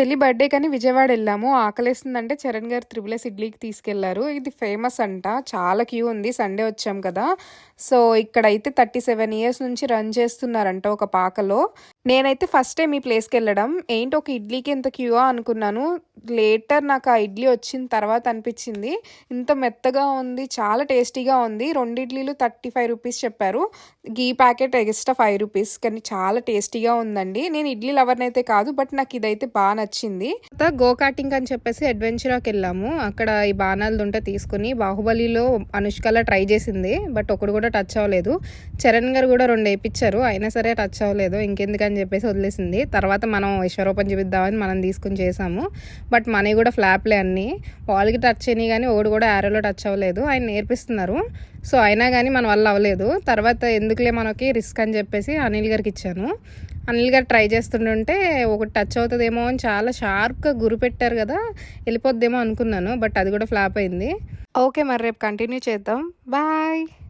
చెల్లి బర్త్డే కానీ విజయవాడ వెళ్ళాము. ఆకలేస్తుందంటే చరణ్ గారు త్రిబులెస్ ఇడ్లీకి తీసుకెళ్ళారు. ఇది ఫేమస్ అంట. చాలా క్యూ ఉంది. సండే వచ్చాం కదా. సో ఇక్కడైతే థర్టీ సెవెన్ ఇయర్స్ నుంచి రన్ చేస్తున్నారంట ఒక పాకలో. నేనైతే ఫస్ట్ టైం ఈ ప్లేస్కి వెళ్ళడం. ఏంటి ఒక ఇడ్లీకి ఎంత క్యూఆ అనుకున్నాను. లేటర్ నాకు ఆ ఇడ్లీ వచ్చిన తర్వాత అనిపించింది. ఇంత మెత్తగా ఉంది చాలా టేస్టీగా ఉంది. రెండు ఇడ్లీలు థర్టీ ఫైవ్ రూపీస్ చెప్పారు. Ghee packet extra five rupees. కానీ చాలా టేస్టీగా ఉందండి. నేను ఇడ్లీ లవర్ని అయితే కాదు బట్ నాకు ఇదైతే బాగా నచ్చింది. గోకాటింగ్ గో కార్టింగ్ అని చెప్పేసి అడ్వెంచర్కి వెళ్ళాము. అక్కడ ఈ బాణాలు దుంట తీసుకుని బాహుబలిలో అనుష్కలా ట్రై చేసింది బట్ ఒకడు కూడా టచ్ అవ్వలేదు. చరణ్ గారు కూడా రెండు వేయించారు అయినా సరే టచ్ అవ్వలేదు. ఇంకెందుకని చెప్పేసి వదిలేసింది. తర్వాత మనం విశ్వరూపం చూపిద్దామని మనం తీసుకుని చేసాము. బట్ బట్ మనీ కూడా ఫ్లాప్లే అన్నీ. వాళ్ళకి టచ్ అయినాయి కానీ ఒకడు కూడా యారోలో టచ్ అవ్వలేదు. ఆయన నేర్పిస్తున్నారు. సో అయినా కానీ మన వల్ల అవ్వలేదు. తర్వాత ఎందుకులే మనకి రిస్క్ అని చెప్పేసి అనిల్ గారికి ఇచ్చాను. అనిల్ గారు ట్రై చేస్తుంటుంటే ఒకటి టచ్ అవుతుందేమో అని చాలా షార్ప్గా గురి పెట్టారు కదా. వెళ్ళిపోద్దేమో అనుకున్నాను బట్ అది కూడా ఫ్లాప్ అయింది. ఓకే మరి రేపు కంటిన్యూ చేద్దాం. బాయ్.